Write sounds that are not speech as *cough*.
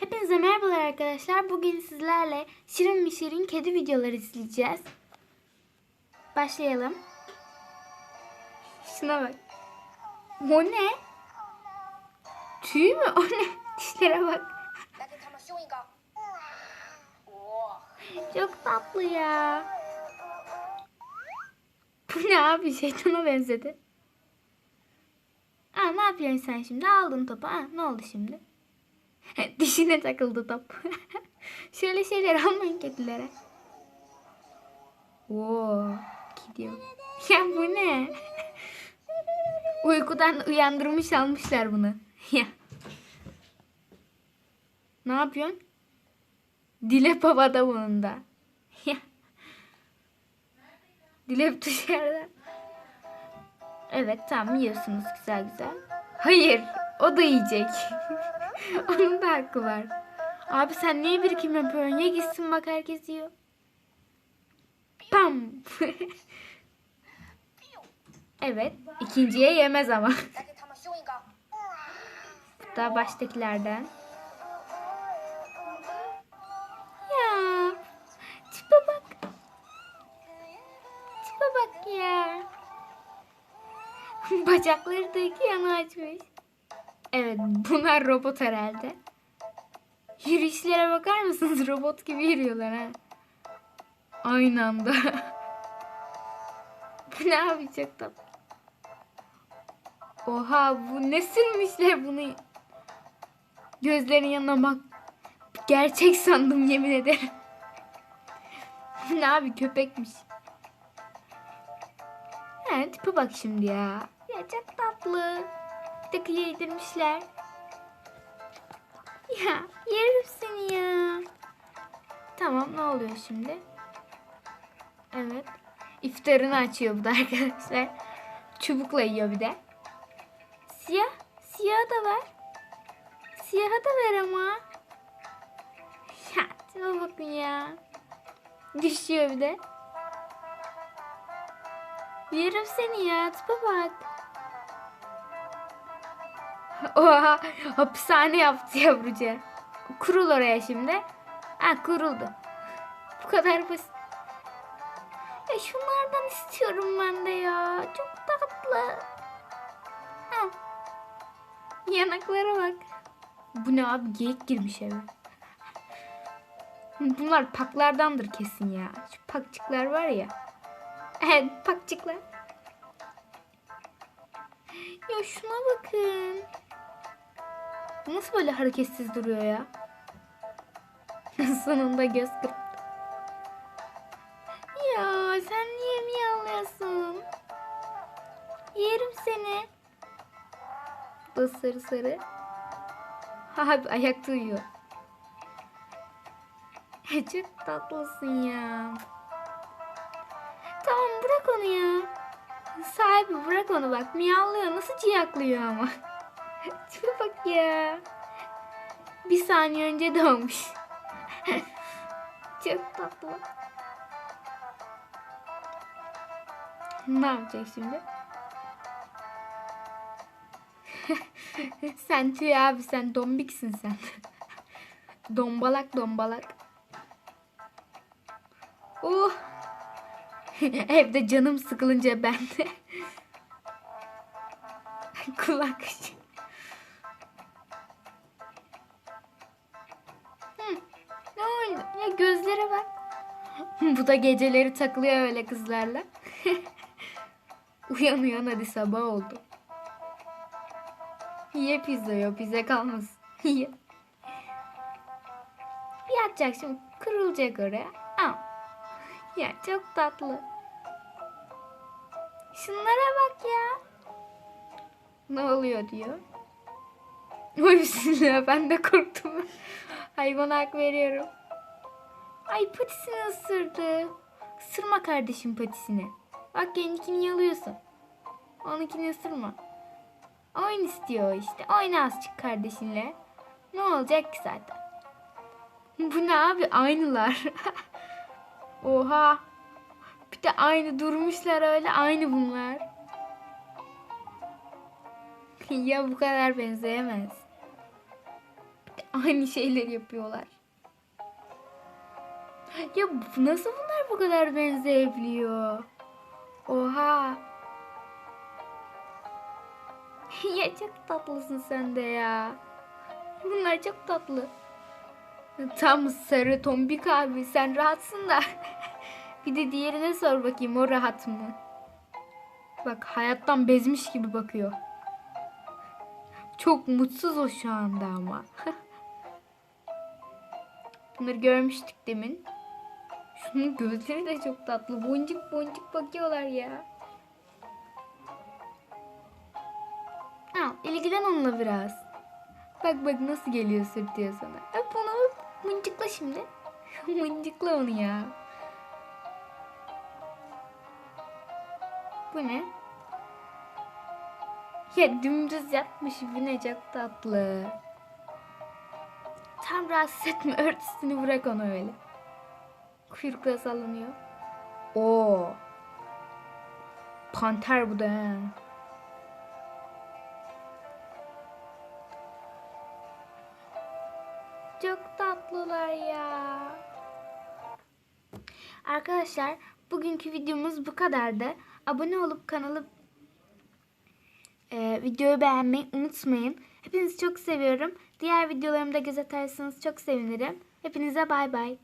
Hepinize merhabalar arkadaşlar. Bugün sizlerle Şirin mi Şirin kedi videoları izleyeceğiz. Başlayalım. Şuna bak. O ne? Tüy mü? O ne? *laughs* Dişlere bak. *laughs* Çok tatlı ya. Bu ne abi? Şeytana benzedi. Aa ne yapıyorsun sen şimdi? Aldın topu. Aa, ne oldu şimdi? *laughs* Dişine takıldı top. *laughs* Şöyle şeyler almayın kedilere. Oo, gidiyor. *laughs* Ya bu ne? Uykudan uyandırmış almışlar bunu. Ya. Ne yapıyorsun? Dilep havada bunun da. Dilep dışarıda. Evet tamam yiyorsunuz güzel güzel. Hayır o da yiyecek. *laughs* Onun da hakkı var. Abi sen niye birikim yapıyorsun? Ya gitsin bak herkes yiyor. Pam. *laughs* evet. ikinciye yemez ama. *laughs* Daha baştakilerden. Ya. Tipe bak. Tipe bak ya. Bacakları da iki yana açmış. Evet bunlar robot herhalde. Yürüyüşlere bakar mısınız? Robot gibi yürüyorlar ha. Aynı anda. *laughs* Bu ne abi çok tatlı. Oha bu ne sürmüşler bunu. Gözlerin yanına bak. Gerçek sandım yemin ederim. *laughs* ne abi köpekmiş. He tipe bak şimdi ya. Ya çok tatlı. Kıya yedirmişler. Ya yerim seni ya. Tamam ne oluyor şimdi? Evet. İftarını açıyor bu da arkadaşlar. Çubukla yiyor bir de. Siyah. Siyah da var. Siyaha da ver ama. Ya tipe bakın ya. Düşüyor bir de. Yerim seni ya tipe bak. Oha hapishane yaptı yavruca. Kurul oraya şimdi. Ha kuruldu. Bu kadar basit. Ya şunlardan istiyorum ben de ya. Çok tatlı. Ha. Yanaklara bak. Bu ne abi geyik girmiş eve. Bunlar paklardandır kesin ya. Şu pakçıklar var ya. Evet pakçıklar. Ya şuna bakın. Bu nasıl böyle hareketsiz duruyor ya? *laughs* Sonunda göz kırptı. Ya sen niye miyavlıyorsun? Yerim seni. Bu sarı sarı. Abi ayakta uyuyor. *laughs* Çok tatlısın ya. Tamam bırak onu ya. Sahibi bırak onu bak. Miyavlıyor. Nasıl ciyaklıyor ama. *laughs* Tipe bak ya. Bir saniye önce doğmuş. Çok tatlı. Ne yapacak şimdi? *laughs* sen tüy abi sen dombiksin sen. dombalak dombalak. Oh. *laughs* Evde canım sıkılınca ben de. *laughs* Kulak Oldu? Ya gözlere bak. *laughs* Bu da geceleri takılıyor öyle kızlarla. *laughs* uyan uyan hadi sabah oldu. Ye pizza yok pizza kalmasın. *laughs* Ye. Yatacak şimdi kırılacak oraya. Al. Ya çok tatlı. Şunlara bak ya. Ne oluyor diyor. Oy bismillah ben de korktum. Hayvana hak veriyorum. Ay patisini ısırdı. Isırma kardeşim patisini. Bak kendikini yalıyorsun. Onunkini ısırma. Oyun istiyor işte. Oyna azıcık kardeşinle. Ne olacak ki zaten? Bu ne abi? Aynılar. *laughs* Oha. Bir de aynı durmuşlar öyle. Aynı bunlar. *laughs* ya bu kadar benzeyemez. Bir de Aynı şeyleri yapıyorlar. Ya nasıl bunlar bu kadar benzeyebiliyor? Oha. *laughs* ya çok tatlısın sen de ya. Bunlar çok tatlı. Tam sarı tombik abi sen rahatsın da. *laughs* bir de diğerine sor bakayım o rahat mı? Bak hayattan bezmiş gibi bakıyor. Çok mutsuz o şu anda ama. *laughs* Bunları görmüştük demin. Gözleri de çok tatlı. Boncuk boncuk bakıyorlar ya. Al ilgilen onunla biraz. Bak bak nasıl geliyor sırtıyor sana. Öp onu öp. Mıncıkla şimdi. *laughs* Mıncıkla onu ya. Bu ne? Ya dümdüz yatmış bu ne çok tatlı. Tam rahatsız etme örtüsünü bırak onu öyle. Kuyrukla sallanıyor. Oo. Panter bu da ha. Çok tatlılar ya. Arkadaşlar bugünkü videomuz bu kadardı. Abone olup kanalı e, videoyu beğenmeyi unutmayın. Hepinizi çok seviyorum. Diğer videolarımı da göz atarsanız çok sevinirim. Hepinize bay bay.